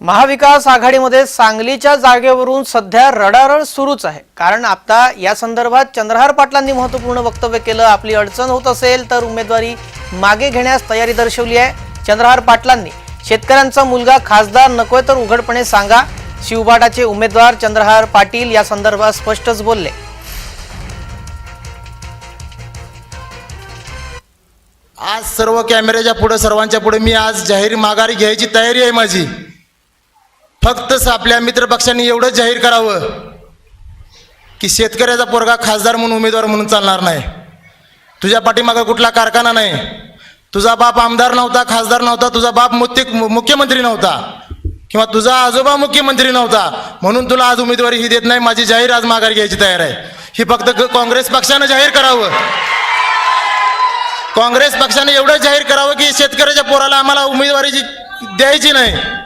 महाविकास आघाडीमध्ये सांगलीच्या जागेवरून सध्या रडारड सुरूच आहे. कारण आता या संदर्भात चंद्रहार पाटलांनी महत्त्वपूर्ण वक्तव्य केलं आपली अडचण होत असेल तर उमेदवारी मागे घेण्यास तयारी दर्शवली आहे. चंद्रहार पाटलांनी. शेतकऱ्यांचा मुलगा खासदार नकोय तर उघडपणे सांगा. शिवबाटाचे उमेदवार चंद्रहार पाटील या संदर्भात स्पष्टच बोलले. आज सर्व कॅमेऱ्याच्या पुढे सर्वांच्या पुढे मी आज जाहीर माघारी घ्यायची तयारी आहे माझी. फक्त आपल्या मित्रपक्षांनी एवढंच जाहीर करावं की शेतकऱ्याचा पोरगा खासदार म्हणून उमेदवार म्हणून चालणार नाही. तुझ्या पाठीमागं कुठला कारखाना नाही. तुझा बाप आमदार नव्हता खासदार नव्हता तुझा बाप मुत्य मुख्यमंत्री नव्हता. किंवा तुझा आजोबा मुख्यमंत्री नव्हता. म्हणून तुला आज उमेदवारी ही देत नाही माझी जाहीर आज माघारी घ्यायची तयार आहे. ही फक्त काँग्रेस पक्षानं जाहीर करावं. काँग्रेस पक्षाने एवढं जाहीर करावं की शेतकऱ्याच्या पोराला आम्हाला उमेदवारी द्यायची नाही.